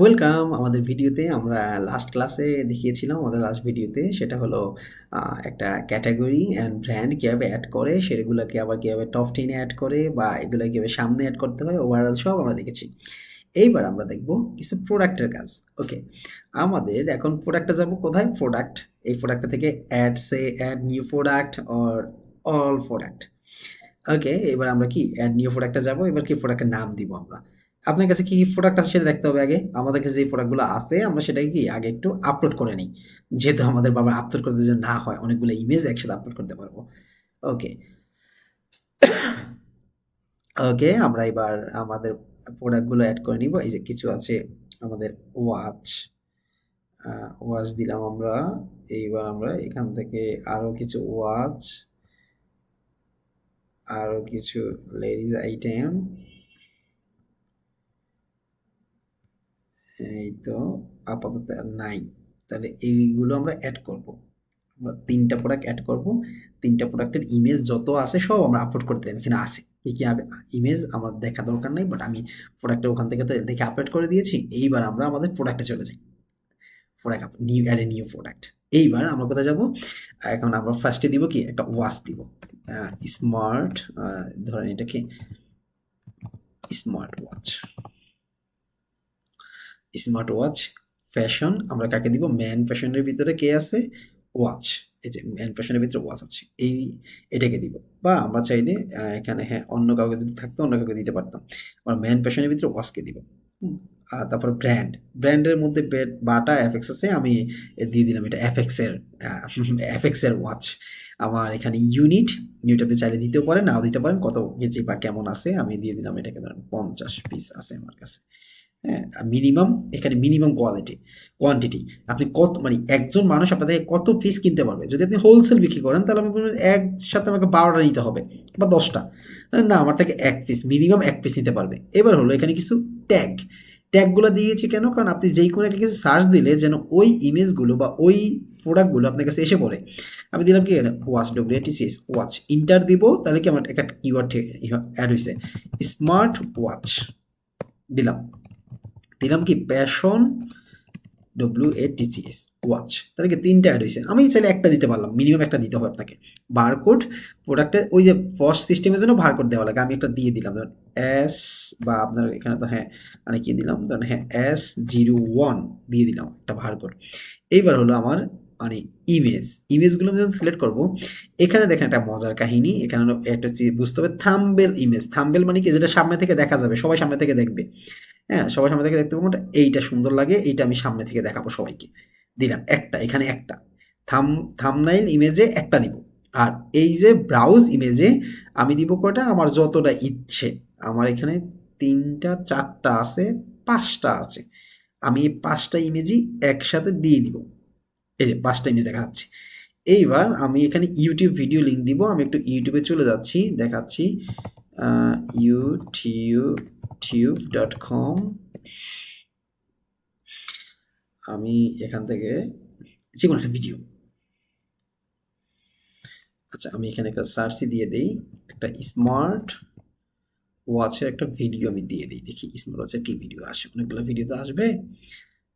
Welcome আমাদের ভিডিওতে আমরা লাস্ট ক্লাসে দেখিয়েছিলাম, আমাদের লাস্ট ভিডিওতে। সেটা হলো একটা ক্যাটাগরি অ্যান্ড ব্র্যান্ড কীভাবে অ্যাড করে, সেগুলোকে আবার কীভাবে টপ টেনে অ্যাড করে বা এগুলো কীভাবে সামনে অ্যাড করতে হয় ওভারঅল সব আমরা দেখেছি। এইবার আমরা দেখব কিছু প্রোডাক্টের কাজ। ওকে আমাদের এখন প্রোডাক্টে যাব কোথায়? প্রোডাক্ট এই প্রোডাক্টটা থেকে add say add new product or all product okay এবার আমরা কি অ্যাড নিউ প্রোডাক্টে যাব? এবার কি প্রোডাক্টের নাম দিব আমরা? আপনার কাছে কি প্রোডাক্ট আছে সেটা দেখতে হবে আগে? আমাদের কাছে যে প্রোডাক্টগুলো আছে, আমরা সেটাকে কি আগে একটু আপলোড করে নিই। যেহেতু আমাদের বাবার আপলোড করতে যে না হয়, অনেকগুলো ইমেজ একসাথে আপলোড করতে পারব। ওকে ওকে আমরা এবার আমাদের প্রোডাক্টগুলো অ্যাড করে নিব। এই যে কিছু আছে আমাদের ওয়াচ ওয়াচ দিলাম আমরা। এইবার আমরা এখান থেকে আরও কিছু ওয়াচ আরও কিছু লেডিজ আইটেম এই তো আপাতত নাই। তাহলে এইগুলো আমরা অ্যাড করব। আমরা তিনটা প্রোডাক্ট অ্যাড করব। তিনটা প্রোডাক্টের ইমেজ যত আছে সব আমরা আপলোড করতে দেব। এখানে আছে কি কি ইমেজ আমার দেখা দরকার নাই বাট আমি প্রোডাক্টটা ওখান থেকে দেখে আপলোড করে দিয়েছি। এইবার আমরা আমাদের প্রোডাক্টে চলে যাই। প্রোডাক্ট নিউ অ্যাড এ নিউ প্রোডাক্ট এইবার আমরা কোথায় যাব? এখন আমরা ফার্স্টে দিব কি? একটা ওয়াচ দিব। স্মার্ট ধরেন এটাকে smart watch smart watch fashion, আমরা কাকে দিব? ম্যান ফ্যাশনের ভিতরে কে আছে? ওয়াচ। এই যে ম্যান ফ্যাশনের ভিতরে ওয়াচ আছে। এই এটাকে দিব। বা আমরা চাইলে এখানে হ্যাঁ অন্য কাউকে যদি থাকতো, অন্য কাউকে দিতে পারতাম। আমরা ম্যান ফ্যাশনের ভিতরে ওয়াচকে দিব। আর তারপর ব্র্যান্ড। ব্র্যান্ডের মধ্যে বাটা এফএক্স আছে আমি দিয়ে দিলাম এটা এফএক্স এর এফএক্স এর ওয়াচ। আমার এখানে ইউনিট ইউনিট আপনি চাইলে দিতেও পারেন, নাও দিতে পারেন, কত কেজি বা কেমন আছে, আমি দিয়ে দিলাম এটাকে ধরেন পঞ্চাশ পিস আছে আমার কাছে। হ্যাঁ মিনিমাম এখানে মিনিমাম কোয়ালিটি কোয়ান্টিটি আপনি কত মানে একজন মানুষ আপনার থেকে কত পিস কিনতে পারবে? যদি আপনি হোলসেল বিক্রি করেন, তাহলে আপনি বলবেন একসাথে আমাকে বারোটা নিতে হবে, বা দশটা। না, আমার থেকে এক পিস মিনিমাম এক পিস নিতে পারবে। এবার হলো এখানে কিছু ট্যাগ ট্যাগগুলো দিয়েছি কেন? কারণ আপনি যেই কোনো একটা কিছু সার্চ দিলে যেন ওই ইমেজগুলো বা ওই প্রোডাক্টগুলো আপনার কাছে এসে পড়ে। আমি দিলাম কি ওয়াচ ডব্লিউটিসিএস ওয়াচ ইন্টার দিব, তাহলে কি আমার একটা কিওয়ার্ড অ্যাড হয়েছে স্মার্ট ওয়াচ দিলাম। দিলাম কি passion W A TCS watch তাহলে কি তিনটা অ্যাড হয়েছে আমি চাইলে একটা দিতে পারলাম মিনিমাম একটা দিতে হবে আপনাকে। বারকোড প্রোডাক্টের ওই যে পস সিস্টেমের জন্য বারকোড দেওয়া লাগে। আমি একটা দিয়ে দিলাম, ধরুন এস বা আপনার এখানে তো হ্যাঁ মানে কি দিলাম? ধরুন হ্যাঁ এস জিরো ওয়ান দিয়ে দিলাম একটা বারকোড এইবার হলো আমার মানে ইমেজ ইমেজগুলো আমি যখন সিলেক্ট করব, এখানে দেখেন একটা মজার কাহিনী। এখানে একটা বুঝতে হবে থাম্বেল ইমেজ থাম্বেল মানে কি? যেটা সামনে থেকে দেখা যাবে, সবাই সামনে থেকে দেখবে। হ্যাঁ সবাই সামনে থেকে দেখতে পাবো এইটা সুন্দর লাগে, এইটা আমি সামনে থেকে দেখাবো সবাইকে। দিলাম একটা, এখানে একটা। থাম থামনাইল ইমেজে একটা দিব আর এই যে ব্রাউজ ইমেজে আমি দিব কয়টা? আমার যতটা ইচ্ছে। আমার এখানে তিনটা, চারটা আছে, পাঁচটা আছে। আমি এই পাঁচটা ইমেজই একসাথে দিয়ে দিব। এই যে পাঁচটা ইমেজ দেখা যাচ্ছে। এইবার আমি এখানে ইউটিউব ভিডিও লিঙ্ক দিব। আমি একটু ইউটিউবে চলে যাচ্ছি, দেখাচ্ছি। ইউটিউব কম আমি এখান থেকে যে কোনো একটা ভিডিও আচ্ছা আমি এখানে একটা সার্চই দিয়ে দিই। একটা স্মার্ট ওয়াচের একটা ভিডিও আমি দিয়ে দিই। দেখি স্মার্ট ওয়াচের কি ভিডিও আসে। অনেকগুলো ভিডিও তো আসবে।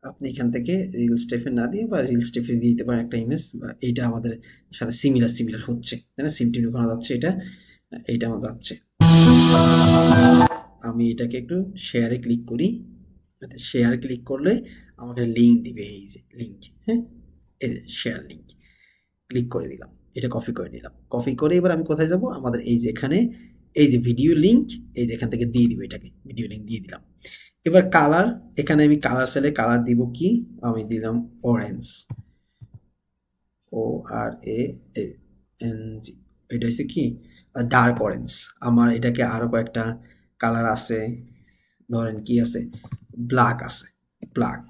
আপনি এখান থেকে রিল স্টেফে না দিয়ে বা রিল স্টেফে দিয়ে দিতে পারেন একটা ইমেজ বা এইটা আমাদের সাথে সিমিলার সিমিলার হচ্ছে। তাই না? সিম টিম ওখানে যাচ্ছে এটা, এইটা আমার যাচ্ছে। আমি এটাকে একটু শেয়ারে ক্লিক করি। শেয়ার ক্লিক করলে আমাকে লিঙ্ক দিবে এই যে লিঙ্ক হ্যাঁ? এই যে শেয়ার লিঙ্ক ক্লিক করে দিলাম। এটা কপি করে নিলাম। কপি করে এবার আমি কোথায় যাব? আমাদের এই যে এখানে, এই যে ভিডিও লিঙ্ক এই যে এখান থেকে দিয়ে দিব এটাকে ভিডিও লিঙ্ক দিয়ে দিলাম। এবার কালার এখানে আমি কালার সেলে কালার দিব কি? আমি দিলাম orange O R A N G এটা হচ্ছে কি? ডার্ক অরেঞ্জ আমার এটাকে আরও কয়েকটা কালার আছে ধরেন কি আছে? ব্ল্যাক আছে ব্ল্যাক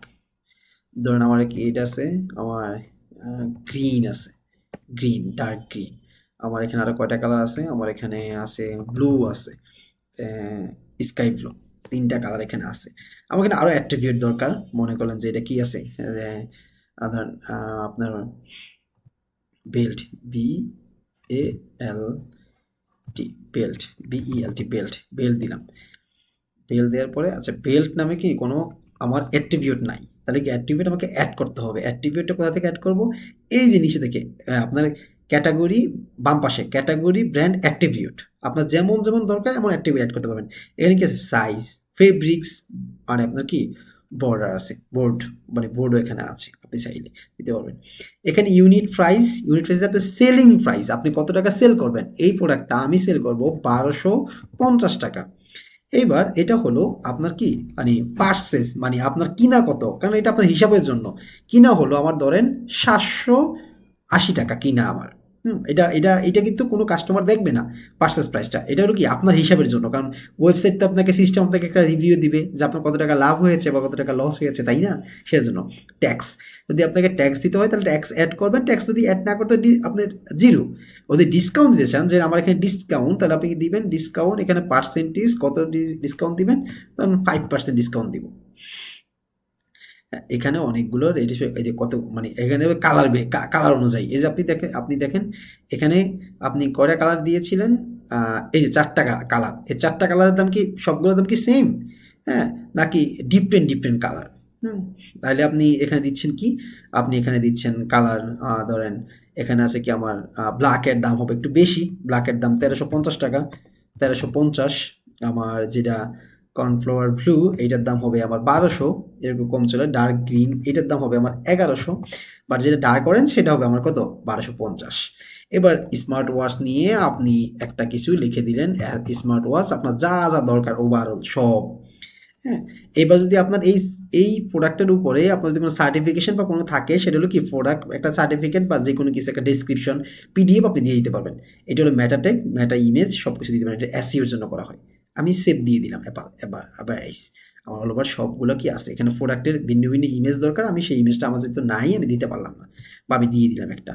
ধরেন আমার কি এটা আছে? আমার গ্রিন আছে গ্রিন ডার্ক গ্রিন আমার এখানে আরও কয়টা কালার আছে? আমার এখানে আছে ব্লু আছে স্কাই ব্লু তিনটা কালার এখানে আছে। আমার এখানে আরও অ্যাট্রিবিউট দরকার মনে করলেন যে এটা কি আছে? আহ, আপনার belt B A L T belt B E L T belt belt দিলাম। বেল্ট দেওয়ার পরে আচ্ছা বেল্ট নামে কি কোনো আমার অ্যাট্রিবিউট নাই? তাহলে কি অ্যাট্রিবিউট আমাকে অ্যাড করতে হবে? অ্যাট্রিবিউটটা কোথা থেকে অ্যাড করব? এই নিচে থেকে আপনার ক্যাটাগরি বাম পাশে ক্যাটাগরি ব্র্যান্ড অ্যাট্রিবিউট আপনার যেমন যেমন দরকার, এমন অ্যাট্রিবিউট অ্যাড করতে পারবেন। এখানে কি আছে সাইজ ফেব্রিক্স মানে আপনার কি বর্ডার আছে বোর্ড মানে বোর্ডও এখানে আছে, আপনি চাইলে দিতে পারবেন। এখানে ইউনিট প্রাইস ইউনিট প্রাইস আপনার সেলিং প্রাইস আপনি কত টাকা সেল করবেন? এই প্রোডাক্টটা আমি সেল করব বারোশো পঞ্চাশ টাকা। এইবার এটা হলো আপনার কি? মানে পার্সেস মানে আপনার কিনা কত? কারণ এটা আপনার হিসাবের জন্য। কিনা হলো আমার ধরেন সাতশো আশি টাকা কিনা আমার। হুম, এটা এটা এটা কিন্তু কোনো কাস্টমার দেখবে না পার্সেস প্রাইসটা এটা হলো কি? আপনার হিসাবের জন্য। কারণ ওয়েবসাইট তো আপনাকে সিস্টেম আপনাকে একটা রিভিউ দিবে যে আপনার কত টাকা লাভ হয়েছে বা কত টাকা লস হয়েছে, তাই না? সেজন্য ট্যাক্স যদি আপনাকে ট্যাক্স দিতে হয়, তাহলে ট্যাক্স অ্যাড করবেন। ট্যাক্স যদি অ্যাড না করতে আপনার জিরো যদি ডিসকাউন্ট দিতে চান, যে আমার এখানে ডিসকাউন্ট তাহলে আপনি দিবেন? ডিসকাউন্ট এখানে পার্সেন্টেজ কত ডিসকাউন্ট দিবেন? তখন ফাইভ পার্সেন্ট ডিসকাউন্ট দিব। এখানে অনেকগুলো রেডি এই যে কত মানে এখানে কালার কালার অনুযায়ী। এই যে আপনি দেখেন আপনি দেখেন, এখানে আপনি কয়টা কালার দিয়েছিলেন? এই যে চারটা কালার এই চারটা কালারের দাম কি, সবগুলোর দাম কি সেম হ্যাঁ নাকি ডিফারেন্ট ডিফারেন্ট কালার হুম, তাহলে আপনি এখানে দিচ্ছেন কি? আপনি এখানে দিচ্ছেন কালার ধরেন, এখানে আছে কি আমার ব্ল্যাকের দাম হবে একটু বেশি। ব্ল্যাকের দাম তেরোশো পঞ্চাশ টাকা। তেরোশো পঞ্চাশ, আমার যেটা কর্নফ্লাওয়ার ব্লু, এইটার দাম হবে আমার বারোশো। এরকম কম চলে, ডার্ক গ্রিন এটার দাম হবে আমার এগারোশো। বাট যেটা ডার্ক অরেঞ্জ, সেটা হবে আমার কত? বারোশো পঞ্চাশ। এবার স্মার্ট ওয়াচ নিয়ে আপনি একটা কিছু লিখে দিলেন স্মার্ট ওয়াচ, আপনার যা যা দরকার ওভারঅল সব। হ্যাঁ এবার যদি আপনার এই এই প্রোডাক্টের উপরে আপনার যদি কোনো সার্টিফিকেশন বা কোনো থাকে, সেটা হলো কি প্রোডাক্ট একটা সার্টিফিকেট বা যে কোনো কিছু, একটা ডিসক্রিপশন পিডিএফ আপনি দিয়ে দিতে পারবেন। এটা হলো ম্যাটাটেক ম্যাটা ইমেজ সব কিছু দিতে পারেন এটা এসিওর জন্য করা হয়। আমি সেভ দিয়ে দিলাম এবার এবার আইস আমার অল ওভার সবগুলো কি আছে? এখানে প্রোডাক্টের ভিন্ন ভিন্ন ইমেজ দরকার, আমি সেই ইমেজটা আমার তো নাই, আমি দিতে পারলাম না। বা আমি দিয়ে দিলাম একটা।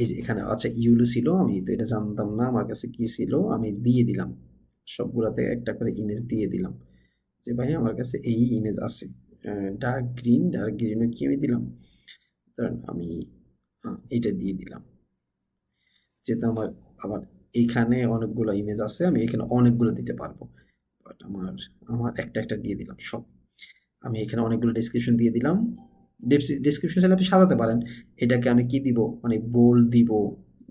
এই যে এখানে আচ্ছা ইউলু ছিল, আমি তো এটা জানতাম না, আমার কাছে কি ছিল, আমি দিয়ে দিলাম। সবগুলোতে একটা করে ইমেজ দিয়ে দিলাম। যে ভাই, আমার কাছে এই ইমেজ আছে। ডার্ক গ্রিন ডার্ক গ্রিনে কি আমি দিলাম? ধরেন আমি এইটা দিয়ে দিলাম। যেহেতু আমার, আবার এইখানে অনেকগুলো ইমেজ আছে, আমি এখানে অনেকগুলো দিতে পারব। বাট আমার আমার একটা একটা দিয়ে দিলাম সব। আমি এখানে অনেকগুলো ডিসক্রিপশন দিয়ে দিলাম। ডিসক্রিপশন চাইলে আপনি সাজাতে পারেন। এটাকে আমি কি দিব? মানে বোল্ড দিব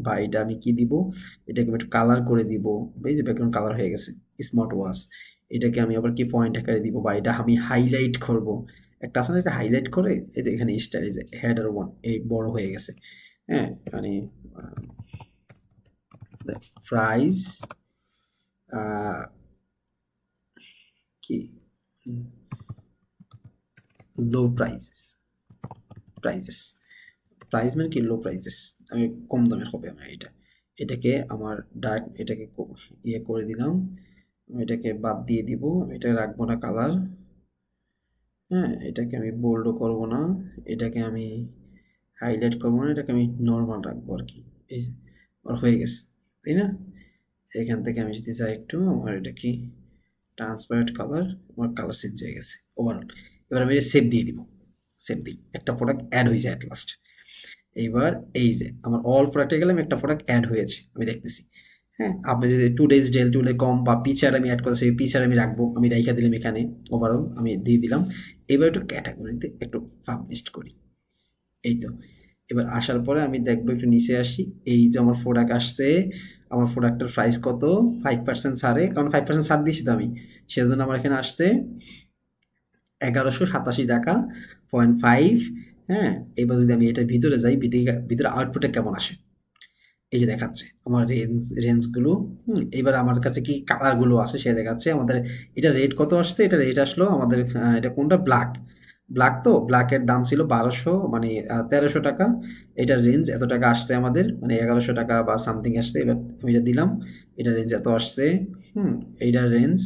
বা এটা আমি কি দিব? এটাকে একটু কালার করে দিব। এই যে ব্যাকগ্রাউন্ড কালার হয়ে গেছে স্মার্ট ওয়াচ এটাকে আমি আবার কি পয়েন্ট আকারে দিব বা এটা আমি হাইলাইট করব? একটা আছে না এটা হাইলাইট করে, এই যে এখানে স্টাইল যে হেডার ওয়ান এই বড় হয়ে গেছে। হ্যাঁ মানে প্রাইস কি লো প্রাইসেস প্রাইজেস প্রাইস মানে কি? লো প্রাইজেস আমি কম দামের হবে আমার এটা। এটাকে আমার ডার্ক এটাকে ইয়ে করে দিলাম। আমি এটাকে বাদ দিয়ে দিব। এটা রাখব না কালার হ্যাঁ এটাকে আমি বোল্ডও করব না। এটাকে আমি হাইলাইট করব না। এটাকে আমি নর্মাল রাখব আর কি। এই হয়ে গেছে। তাই না? এখান থেকে আমি যদি যাই একটু, আমার এটা কি? ট্রান্সপারেন্ট কালার আমার কালার চেঞ্জ হয়ে গেছে ওভারঅল এবার আমি সেভ দিয়ে দিব সেভ দিই একটা প্রোডাক্ট অ্যাড হয়েছে অ্যাট লাস্ট এইবার এই যে, আমার অল প্রোডাক্টে গেলাম, একটা প্রোডাক্ট অ্যাড হয়েছে, আমি দেখতেছি। হ্যাঁ আপনি যদি টু ডেজ ডেল টু ডে কম বা পিচার আমি অ্যাড করছি পিচার আমি রাখব, আমি রাইখা দিলাম এখানে ওভারঅল আমি দিয়ে দিলাম। এবার একটু ক্যাটাগরিতে একটু পাবলিশ করি। এই তো। এবার আসার পরে আমি দেখব একটু নিচে আসি। এই যে আমার প্রোডাক্ট আসছে, আমার প্রোডাক্টের প্রাইস কত? ফাইভ পার্সেন্ট ছাড়ে, কারণ ফাইভ পার্সেন্ট ছাড় দিয়েছি তো আমি। সেজন্য আমার এখানে আসছে এগারোশো সাতাশি টাকা পয়েন্ট ফাইভ হ্যাঁ? এবার যদি আমি এটার ভিতরে যাই ভিতরে আউটপুটে কেমন আসে? এই যে দেখাচ্ছে আমার রেঞ্জ রেঞ্জগুলো হুম? এবার আমার কাছে কি কালারগুলো আছে সে দেখাচ্ছে। আমাদের, এটা রেট কত আসছে? এটা রেট আসলো আমাদের এটা কোনটা? ব্ল্যাক ব্ল্যাক তো ব্ল্যাকের দাম ছিল বারোশো মানে তেরোশো টাকা। এটার রেঞ্জ এত টাকা আসছে আমাদের মানে এগারোশো টাকা বা সামথিং আসছে, এবার আমি এটা দিলাম। এটার রেঞ্জ এত আসছে, হুম, এইটার রেঞ্জ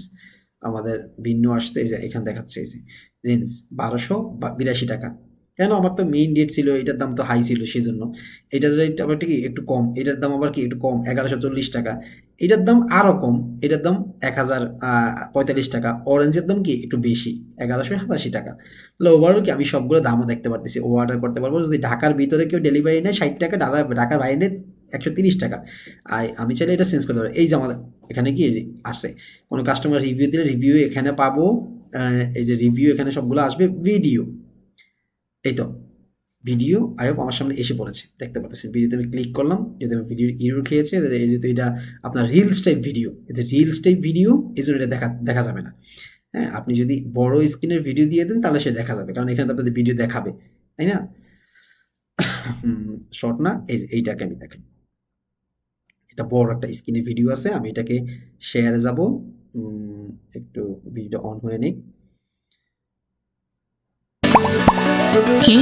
আমাদের ভিন্ন আসছে, এই যে এখানে দেখাচ্ছে, এই যে রেঞ্জ বারোশো বিরাশি টাকা। কেন? আমার তো মেইন রেট ছিল, এটার দাম তো হাই ছিল সেই জন্য এটার রেট আবার কি একটু কম, এটার দাম আবার কি একটু কম, এগারোশো চল্লিশ টাকা। এটার দাম আরও কম। এটার দাম এক হাজার পঁয়তাল্লিশ টাকা। অরেঞ্জের দাম কি একটু বেশি? এগারোশো সাতাশি টাকা। তাহলে ওভারঅল কি আমি সবগুলো দামও দেখতে পারতেছি ও অর্ডার করতে পারব। যদি ঢাকার ভিতরে কেউ ডেলিভারি নেয় ষাট টাকা, ঢাকার বাইরে একশো তিরিশ টাকা। আর আমি চাইলে এটা চেঞ্জ করতে পারব এই যে আমাদের এখানে কি আসে, কোনো কাস্টমার রিভিউ দিলে রিভিউ এখানে পাবো এই যে রিভিউ এখানে সবগুলো আসবে ভিডিও এই তো। ভিডিও হোপ আমার সামনে এসে পড়েছে। দেখতে পাচ্ছেন, ভিডিওতে আমি ক্লিক করলাম, যদি আমি ভিডিও ইউর খেয়েছে এই যেহেতু এটা আপনার রিলস টাইপ ভিডিও এটা রিলস টাইপ ভিডিও এই জন্য এটা দেখা দেখা যাবে না। হ্যাঁ আপনি যদি বড় স্ক্রিনের ভিডিও দিয়ে দেন, তাহলে সে দেখা যাবে, কারণ এখানে তো আপনাদের ভিডিও দেখাবে, তাই না? শর্ট না, এই এইটাকে আমি দেখেন। এটা বড় একটা স্ক্রিনের ভিডিও আছে, আমি এটাকে শেয়ারে যাব। একটু ভিডিওটা অন হয়ে 개인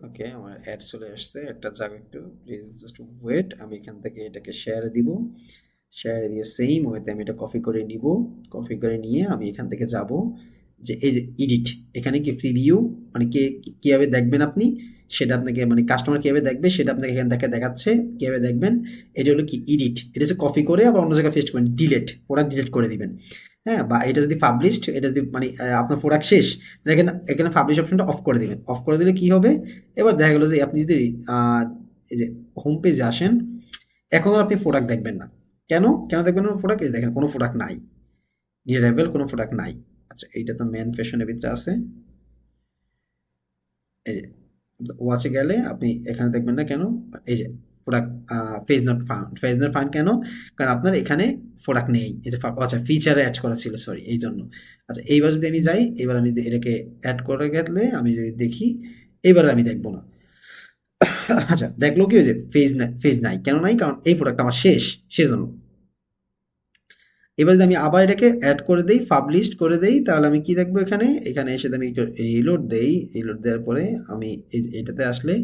ওকে আমার অ্যাড চলে আসছে। একটা যাক একটু প্লিজ জাস্ট ওয়েট আমি এখান থেকে এটাকে শেয়ারে দিব। শেয়ারে দিয়ে সেম ওয়েতে আমি এটা কপি করে নিব। কপি করে নিয়ে আমি এখান থেকে যাব যে, এই যে এডিট এখানে কি ফ্রি ভিউ মানে কে, কীভাবে দেখবেন আপনি? সেটা আপনাকে মানে কাস্টমার কীভাবে দেখবে, সেটা আপনাকে এখান থেকে দেখাচ্ছে, কীভাবে দেখবেন। এটা হলো কি এডিট এটা হচ্ছে কপি করে আবার অন্য জায়গায় পেস্ট করবেন ডিলেট প্রোডাক্ট ডিলেট করে দিবেন। হ্যাঁ বা এটা যদি পাবলিশড এটা যদি মানে আপনার প্রোডাক্ট শেষ দেখেন এখানে পাবলিশ অপশনটা অফ করে দিবেন। অফ করে দিলে কি হবে? এবার দেখা গেলো যে আপনি যদি এই যে হোম পেজে আসেন, এখন আর আপনি প্রোডাক্ট দেখবেন না। কেন? কেন দেখবেন না প্রোডাক্ট দেখেন, কোনো প্রোডাক্ট নাই। লেভেল কোনো প্রোডাক্ট নাই। আচ্ছা এইটা তো মেন ফ্যাশনের ভিতরে আছে। এই যে ওয়াচে গেলে আপনি এখানে দেখবেন না কেন? এই যে product page not found page not found কেন? কারণ আপনার এখানে প্রোডাক্ট নেই। এই যে আচ্ছা ফিচারে অ্যাড করা ছিল সরি এই জন্য। আচ্ছা এইবার যদি আমি যাই, এবার আমি এটাকে অ্যাড করে গেলে আমি যদি দেখি, এবার আমি দেখব না। আচ্ছা দেখল কি হয়েছে ফেজ নাই ফেজ নাই। কেন নাই? কারণ এই প্রোডাক্ট আমার শেষ সেজন্য এবার যদি আমি আবার এটাকে অ্যাড করে দেই পাবলিশ করে দেই তাহলে আমি কি দেখব এখানে? এখানে এসে আমি রিলোড দেই রিলোড দেওয়ার পরে আমি এটাতে আসলে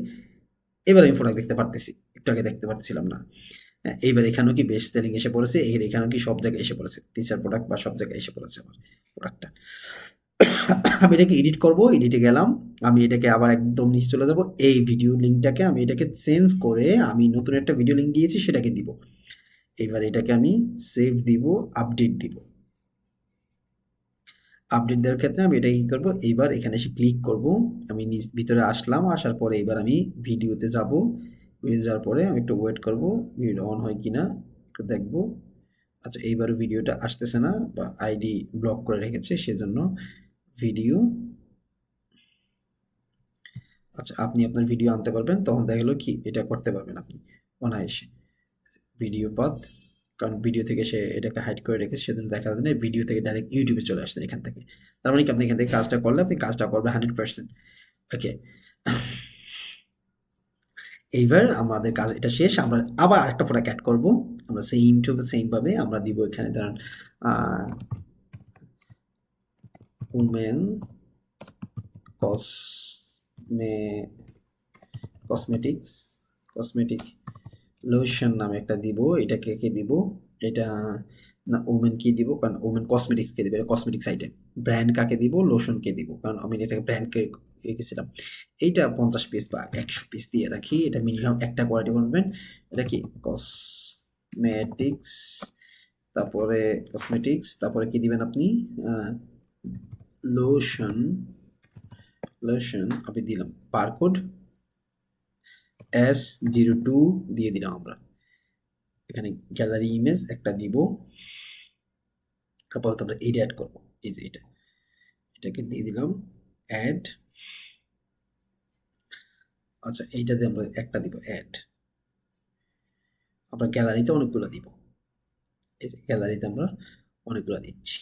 এবার আমি প্রোডাক্ট দেখতে পারতেছি। একটু আগে দেখতে পারতেছিলাম না। হ্যাঁ, এইবার এখানেও কি বেস্ট সেলিং এসে পড়েছে? এখানে এখানেও কি সব জায়গায় এসে পড়েছে? ফিচার প্রোডাক্ট বা সব জায়গায় এসে পড়েছে আমার প্রোডাক্টটা আমি এটাকে এডিট করব এডিটে গেলাম। আমি এটাকে আবার একদম নিচে চলে যাব। এই ভিডিও লিঙ্কটাকে আমি এটাকে চেঞ্জ করে আমি নতুন একটা ভিডিও লিঙ্ক দিয়েছি সেটাকে দিব। এবার এটাকে আমি সেভ দিব আপডেট দিব। আপডেট দেওয়ার ক্ষেত্রে আমি এটা কি করব? এইবার এখানে এসে ক্লিক করব। আমি নিচ ভিতরে আসলাম, আসার পরে এবার আমি ভিডিওতে যাব। ভিডিও যাওয়ার পরে আমি একটু ওয়েট করব ভিডিও অন হয় কিনা একটু দেখব। আচ্ছা এইবার ভিডিওটা আসতেছে না বা আইডি ব্লক করে রেখেছে, সেজন্য ভিডিও আচ্ছা আপনি আপনার ভিডিও আনতে পারবেন, তখন দেখা গেলো কি, এটা করতে পারবেন আপনি, অনায়াসে। ভিডিও পাথ, কারণ ভিডিও থেকে সে এটাকে হাইড করে রেখেছে সেদিন দেখা যাচ্ছে না ভিডিও থেকে ডাইরেক্ট ইউটিউবে চলে আসছেন এখান থেকে। তার মানে কি, আপনি এখান থেকে কাজটা করলে আপনি কাজটা করবেন হান্ড্রেড পার্সেন্ট ওকে এইবার আমাদের কাজ এটা শেষ, আমরা আবার আরেকটা প্রোডাক্ট অ্যাড করব। আমরা সেম টু সেম ভাবে আমরা দিব এখানে, ধরেন উমেন কসমে কসমেটিক্স কসমেটিক লোশন নামে একটা দিব এটাকে কে কে দিব? এটা, না ওমেন কি দিব? কারণ ওমেন কসমেটিক্স কে দিব, এটা কসমেটিক্স আইটেম ব্র্যান্ড কাকে দিব? লোশন কে দিব। কারণ আমি এটাকে ব্র্যান্ডকে রেখেছিলাম। এইটা পঞ্চাশ পিস বা একশো পিস দিয়ে রাখি। এটা মিনিমাম একটা কোয়ালিটি বলবেন। এটা কি? কসমেটিক্স তারপরে কসমেটিক্স তারপরে কি দিবেন আপনি? লোশন লোশন আমি দিলাম বারকোড এস জিরো টু দিয়ে দিলাম আমরা। এখানে গ্যালারি ইমেজ একটা দিব। আপাতত আমরা এইটা অ্যাড করব। এই যে এটা। এটাকে দিয়ে দিলাম। অ্যাড আচ্ছা এইটাতে আমরা একটা দিব অ্যাড আমরা গ্যালারিতে অনেকগুলো দিব। এই যে গ্যালারিতে আমরা অনেকগুলো দিচ্ছি।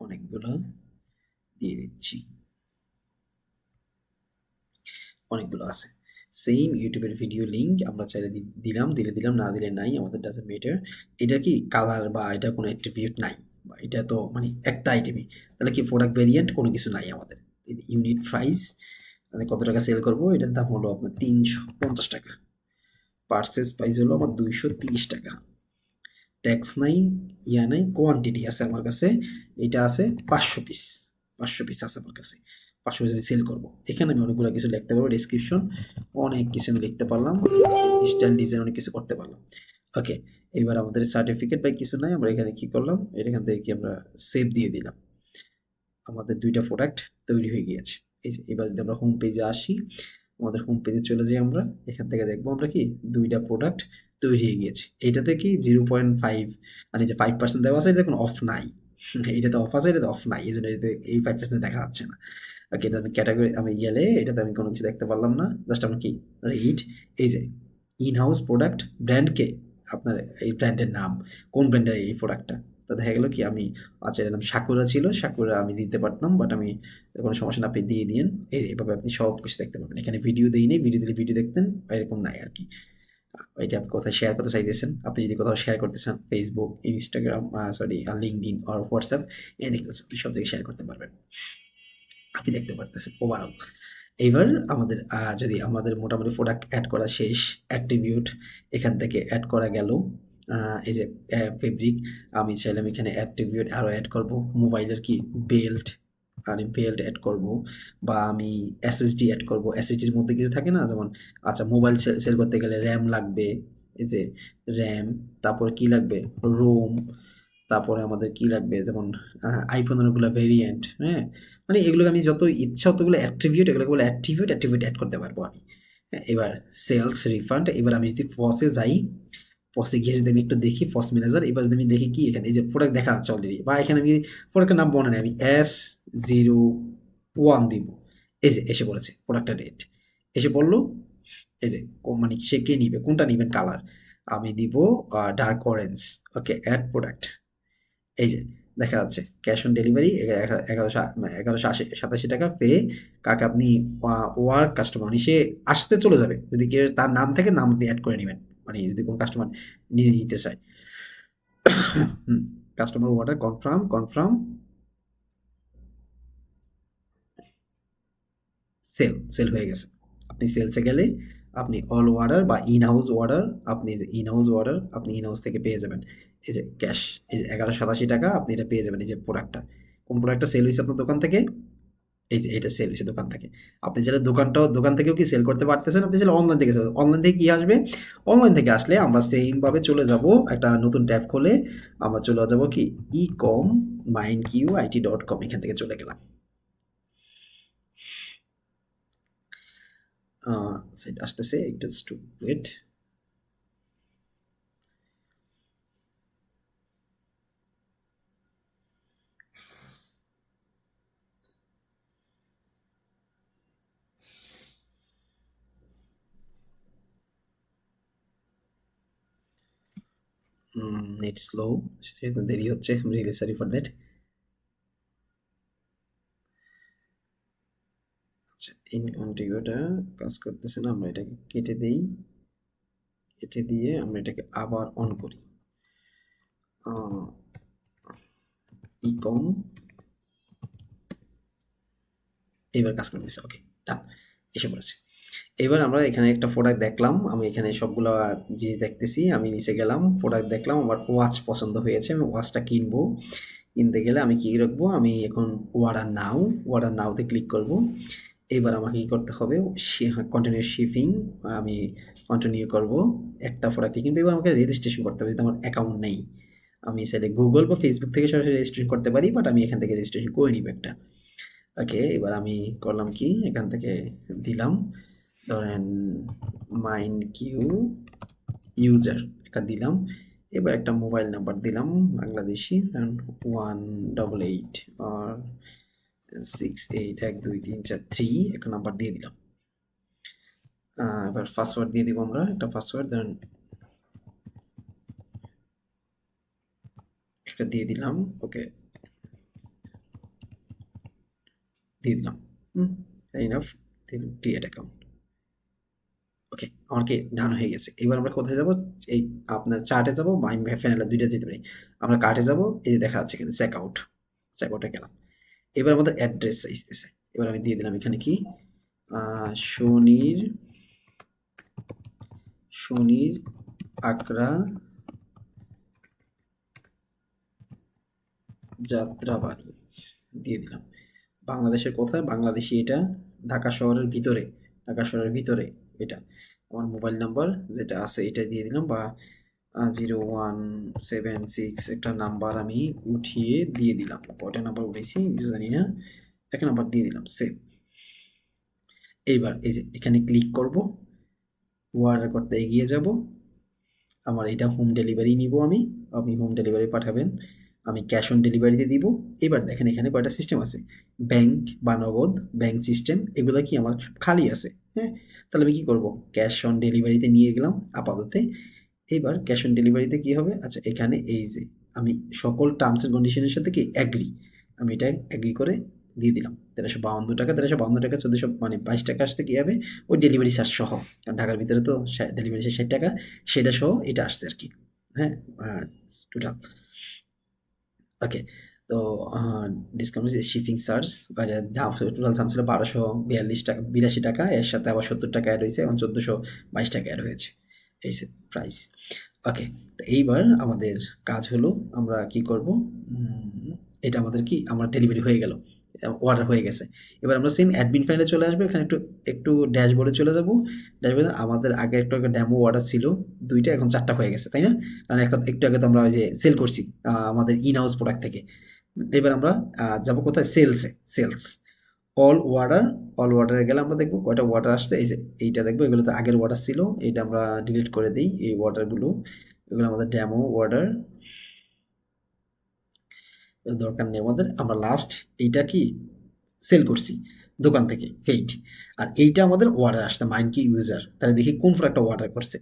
অনেকগুলো দিয়ে দিচ্ছি। অনেকগুলো আছে। সেম ইউটিউবের ভিডিও লিঙ্ক আমরা চাইলে দিলাম, দিলে দিলাম, না দিলে নাই, আমাদের ডাজে মেটার এটা কি কালার বা এটা কোনো অ্যাট্রিবিউট নাই? এটা তো মানে একটা আইটেমই তাহলে কি প্রোডাক্ট ভেরিয়েন্ট কোনো কিছু নাই আমাদের। ইউনিট প্রাইস মানে কত টাকা সেল করব? এটার দাম হলো আপনার তিনশো পঞ্চাশ টাকা। পার্সেস প্রাইস হলো আমার দুইশো তিরিশ টাকা। ট্যাক্স নাই, ইয়া নাই কোয়ান্টিটি আছে আমার কাছে। এটা আছে পাঁচশো পিস পাঁচশো পিস আছে আমার কাছে। পাঁচশো পিস আমি সেল করব। এখানে আমি অনেকগুলো কিছু লিখতে পারব ডিসক্রিপশন অনেক কিছু আমি লিখতে পারলাম স্টাইল ডিজাইন অনেক কিছু করতে পারলাম। ওকে এবার আমাদের সার্টিফিকেট বা কিছু নাই, আমরা এখানে কি করলাম? এখান থেকে কি আমরা সেভ দিয়ে দিলাম। আমাদের দুইটা প্রোডাক্ট তৈরি হয়ে গিয়েছে। এই যে, এবার যদি আমরা হোম পেজে আসি, আমাদের হোম পেজে চলে যাই আমরা, এখান থেকে দেখব আমরা কি দুইটা প্রোডাক্ট তৈরি হয়ে গিয়েছে। এইটাতে কি জিরো পয়েন্ট ফাইভ মানে যে ফাইভ পার্সেন্ট দেওয়া আছে, এটা এখন অফ নাই। এটাতে অফ আছে, এটাতে অফ নাই, এই জন্য এটাতে এই ফাইভ পার্সেন্ট দেখা যাচ্ছে না। ওকে এটা আমি ক্যাটাগরি আমি গেলে এটাতে আমি কোনো কিছু দেখতে পারলাম না। জাস্ট আমার কি? রিড এই যে ইন হাউস প্রোডাক্ট ব্র্যান্ডকে আপনার এই ব্র্যান্ডের নাম। কোন ব্র্যান্ডের এই প্রোডাক্টটা তো দেখা গেলো কি, আমি আচ্ছা নাম সাকুরা ছিল। সাকুরা আমি দিতে পারতাম বাট আমি কোনো সমস্যা না, আপনি দিয়ে দিন এই এইভাবে আপনি সব কিছু দেখতে পাবেন এখানে ভিডিও দিই নেই ভিডিও দিলে ভিডিও দেখতেন, এরকম নাই আর কি। এটা আপনি কোথায় শেয়ার করতে চাইতেছেন? আপনি যদি কোথাও শেয়ার করতে চান ফেসবুক ইনস্টাগ্রাম সরি লিঙ্কডিন আর হোয়াটসঅ্যাপ এদিকে আপনি সব জায়গায় শেয়ার করতে পারবেন। আপনি দেখতে পারতেছেন ওভারঅল এবার আমাদের যদি আমাদের মোটামুটি প্রোডাক্ট অ্যাড করা শেষ অ্যাট্রিবিউট এখান থেকে অ্যাড করা গেল এই যে ফেব্রিক আমি চাইলাম এখানে অ্যাট্রিবিউট আরও অ্যাড করব। মোবাইলের কি? বেল্ট আমি বেল্ট অ্যাড করব বা আমি এসএসডি অ্যাড করব। এসএসডির মধ্যে কিছু থাকে না? যেমন আচ্ছা মোবাইল সেল করতে গেলে র্যাম লাগবে, এই যে র্যাম তারপর কি লাগবে? রোম তারপরে আমাদের কি লাগবে? যেমন আইফোনের ওগুলো ভেরিয়েন্ট হ্যাঁ? মানে এগুলোকে আমি যত ইচ্ছা ততগুলো অ্যাট্রিবিউট এগুলো বলে অ্যাট্রিবিউট অ্যাট্রিবিউট অ্যাড করতে পারব আমি। হ্যাঁ, এবার সেলস রিফান্ড এবার আমি যদি ফসে যাই ফসে গিয়ে যদি আমি একটু দেখি ফস ম্যানেজার এবার যদি আমি দেখি কি এখানে এই যে প্রোডাক্ট দেখা যাচ্ছে অলরেডি বা এখানে আমি প্রোডাক্টের নাম বলে নেই আমি এস জিরো ওয়ান দিব। এই যে এসে পড়েছে প্রোডাক্টের রেট এসে পড়ল এই যে মানে সে কে নিবে কোনটা নিবেন কালার আমি দিব dark orange okay add product এই যে দেখা যাচ্ছে। ক্যাশ অন ডেলিভারি এগারোশো এগারোশো আশি, সাতাশি টাকা পে কাকে আপনি ওয়ার্ক কাস্টমার মানে সে আসতে চলে যাবে। যদি কেউ তার নাম থেকে, নাম আপনি অ্যাড করে নেবেন। মানে যদি কোনো কাস্টমার নিজে নিতে চায়। Customer order confirm confirm sale sale হয়ে গেছে। আপনি সেলসে গেলে আপনি অল অর্ডার বা ইন হাউস অর্ডার আপনি ইন হাউস অর্ডার আপনি ইন হাউস থেকে পেয়ে যাবেন। এই যে ক্যাশ, এই যে এগারো সাতাশি টাকা আপনি এটা পেয়ে যাবেন এই যে প্রোডাক্টটা কোন প্রোডাক্টটা সেল হয়েছে আপনার দোকান থেকে? এই যে এটা সেল হয়েছে দোকান থেকে। আপনি যেটা দোকানটাও, দোকান থেকেও কি সেল করতে পারতেছেন? আপনি সেটা অনলাইন থেকে অনলাইন থেকে কি আসবে? অনলাইন থেকে আসলে আমরা সেইমভাবে চলে যাব একটা নতুন ট্যাব খুলে। আমরা চলে যাব কি? E com mind Q IT dot com এখান থেকে চলে গেলাম। সেট আসতেছে, একটু একটু নেট স্লো দেরি হচ্ছে রিয়েলি সরি ফর দ্যাট আচ্ছা ইন কন্টিনিউটা কাজ করতেছে না, আমরা এটাকে কেটে দিই। কেটে দিয়ে আমরা এটাকে আবার অন করি। ই কম এবার কাজ করতেছে ওকে ডান এসে পড়েছে। এবার আমরা এখানে একটা প্রোডাক্ট দেখলাম। আমি এখানে সবগুলো জিনিস দেখতেছি। আমি নিচে গেলাম প্রোডাক্ট দেখলাম। আমার ওয়াচ পছন্দ হয়েছে। আমি ওয়াচটা কিনবো। কিনতে গেলে আমি কী রাখব? আমি এখন ওয়ার্ডার নাও ওয়ার্ডার নাওতে ক্লিক করব। এবার আমাকে কী করতে হবে? কন্টিনিউ শিপিং আমি কন্টিনিউ করব। একটা প্রোডাক্টে কিনবো। এবার আমাকে রেজিস্ট্রেশন করতে হবে। যদি আমার অ্যাকাউন্ট নেই। আমি সেটা গুগল বা ফেসবুক থেকে সরাসরি রেজিস্ট্রেশন করতে পারি বাট আমি এখান থেকে রেজিস্ট্রেশন করে নিব একটা। ওকে এবার আমি করলাম কি? এখান থেকে দিলাম। ধরেন মাইন কিউ ইউজার একটা দিলাম। এবার একটা মোবাইল নাম্বার দিলাম বাংলাদেশি, ধরেন ওয়ান ডবল এইট আর সিক্স এইট এক, দুই, তিন, চার থ্রি একটা নাম্বার দিয়ে দিলাম। এবার পাসওয়ার্ড দিয়ে দিব আমরা একটা পাসওয়ার্ড ধরেন একটা দিয়ে দিলাম ওকে দিয়ে দিলাম, hmm enough create account okay আমার কি ডান হয়ে গেছে। এবার আমরা কোথায় যাব? এই আপনার চার্টে যাব বা আমি ফ্যানেলে দুইটা যেতে পারি। আমরা কার্টে যাব, এই যে দেখা যাচ্ছে এখানে চেক আউট চেক আউটে গেলাম। এবার আমাদের অ্যাড্রেস চাইতেছে এবার আমি দিয়ে দিলাম এখানে কি? শনির শনির আকরা যাত্রাবাড়ি। দিয়ে দিলাম। বাংলাদেশের কোথায়? বাংলাদেশি এটা। ঢাকা শহরের ভিতরে। ঢাকা শহরের ভিতরে এটা। আমার মোবাইল নাম্বার যেটা আছে এটা দিয়ে দিলাম বা জিরো ওয়ান সেভেন সিক্স একটা নাম্বার আমি উঠিয়ে দিয়ে দিলাম। কয়টা নাম্বার উঠেছি জানি না। একটা নাম্বার দিয়ে দিলাম সেভ এইবার এই যে এখানে ক্লিক করব ওয়ার্ডার করতে এগিয়ে যাব। আমার এটা হোম ডেলিভারি নিব আমি, আপনি হোম ডেলিভারি পাঠাবেন। আমি ক্যাশ অন ডেলিভারিতে দিব। এবার দেখেন এখানে কয়টা সিস্টেম আছে। ব্যাংক বা নগদ ব্যাংক সিস্টেম এগুলো কি আমার খালি আছে? হ্যাঁ? তাহলে আমি কী করব? ক্যাশ অন ডেলিভারিতে নিয়ে গেলাম আপাতত। এবার ক্যাশ অন ডেলিভারিতে কী হবে? আচ্ছা এখানে এই যে আমি সকল টার্মস অ্যান্ড কন্ডিশনের সাথে কি অ্যাগ্রি আমি এটা অ্যাগ্রি করে দিয়ে দিলাম। তেরোশো বাউন্ন টাকা, তেরোশো বাউন্ন টাকা, চোদ্দোশো মানে বাইশ টাকা আসতে কী হবে? ওই ডেলিভারি চার্জ সহ। কারণ ঢাকার ভিতরে তো ডেলিভারি চার্জ ষাট টাকা, সেটা সহ এটা আসছে আর কি। হ্যাঁ টোটাল ওকে তো ডিসকাউন্ট শিপিং চার্জ টোটাল দাম ছিল বারোশো বিয়াল্লিশ টাকা, বিরাশি টাকা, এর সাথে আবার সত্তর টাকা অ্যাড হয়েছে এবং চোদ্দোশো বাইশ টাকা অ্যাড হয়েছে। এই প্রাইস ওকে তো এইবার আমাদের কাজ হলো, আমরা কি করব? এটা আমাদের কি? আমার ডেলিভারি হয়ে গেল অর্ডার হয়ে গেছে। এবার আমরা সেম অ্যাডমিন ফাইলে চলে আসব, এখানে একটু একটু ড্যাশবোর্ডে চলে যাব। ড্যাশবোর্ডে আমাদের আগে একটু একটা ড্যামো অর্ডার ছিল, দুইটা, এখন চারটা হয়ে গেছে, তাই না? কারণ একটা, একটু আগে তো আমরা ওই যে সেল করছি আমাদের ইন হাউস প্রোডাক্ট থেকে। এবার আমরা যাব কোথায়? সেলসে সেলস অল ওয়ার্ডার অল ওয়ার্ডারে গেলে আমরা দেখব কয়টা ওয়াটার আসছে। এই যে, এইটা দেখব এগুলো তো আগের ওয়াটার ছিল, এইটা আমরা ডিলিট করে দিই, এই ওয়াটারগুলো এগুলো আমাদের ড্যামো ওয়ার্ডার দরকার নেই আমাদের, আমরা লাস্ট এইটা কি? সেল করছি, দোকান থেকে ফেইড আর এইটা আমাদের অর্ডার আসছে মাইন্ড কি ইউজার তাহলে দেখি কোন প্রোডাক্টটা অর্ডার করছে।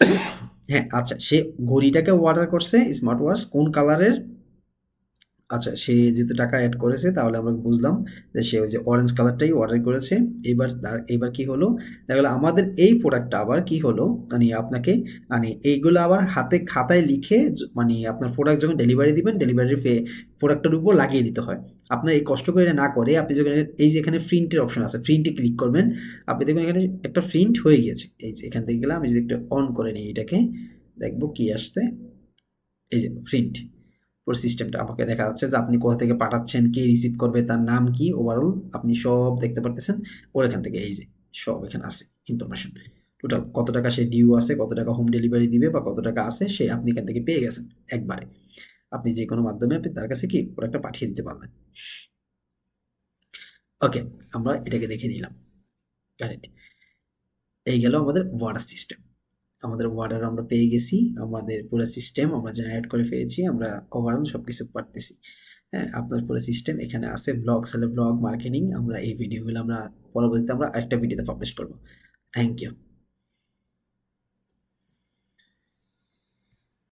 হ্যাঁ আচ্ছা সে ঘড়িটাকে অর্ডার করছে স্মার্ট ওয়াচ কোন কালারের আচ্ছা সে যেহেতু টাকা অ্যাড করেছে, তাহলে আমরা বুঝলাম যে সে ওই যে অরেঞ্জ কালারটাই অর্ডার করেছে। এবার তার, এবার কি হলো? দেখা গেলো আমাদের এই প্রোডাক্টটা আবার কি হলো? মানে আপনাকে মানে এইগুলো আবার হাতে খাতায় লিখে মানে আপনার প্রোডাক্ট যখন ডেলিভারি দিবেন ডেলিভারির ফে প্রোডাক্টের উপর লাগিয়ে দিতে হয়। আপনার এই কষ্ট করে না করে, আপনি যখন এই যে এখানে প্রিন্টের অপশন আছে প্রিন্টে ক্লিক করবেন, আপনি দেখুন এখানে একটা প্রিন্ট হয়ে গিয়েছে। এই যে এখান থেকে গেলে আমি যদি একটু অন করে নিই এটাকে, দেখব কি আসতে এই যে প্রিন্ট পুরো সিস্টেমটা আমাকে দেখা যাচ্ছে যে আপনি কোথা থেকে পাঠাচ্ছেন, কে রিসিভ করবে, তার নাম কি ওভারঅল আপনি সব দেখতে পারতেছেন। ওর এখান থেকে এই যে, সব এখানে আছে ইনফরমেশন টোটাল কত টাকা সে ডিউ আছে, কত টাকা হোম ডেলিভারি দিবে বা কত টাকা আছে, সে আপনি এখান থেকে পেয়ে গেছেন একবারে। আপনি যে কোনো মাধ্যমে আপনি তার কাছে কি প্রোডাক্টটা পাঠিয়ে দিতে পারলেন। ওকে আমরা এটাকে দেখে নিলাম। কারেক্ট এই গেল আমাদের ওয়াটার সিস্টেম আমাদের ওয়ার্ডার আমরা পেয়ে গেছি, আমাদের পুরো সিস্টেম আমরা জেনারেট করে ফেলেছি, আমরা ওভারঅল সব কিছু পারতেছি। হ্যাঁ আপনার পুরো সিস্টেম এখানে আছে ব্লগ সেলে ব্লগ মার্কেটিং আমরা এই ভিডিওগুলো আমরা পরবর্তীতে আমরা আরেকটা ভিডিওতে পাবলিশ করব। Thank you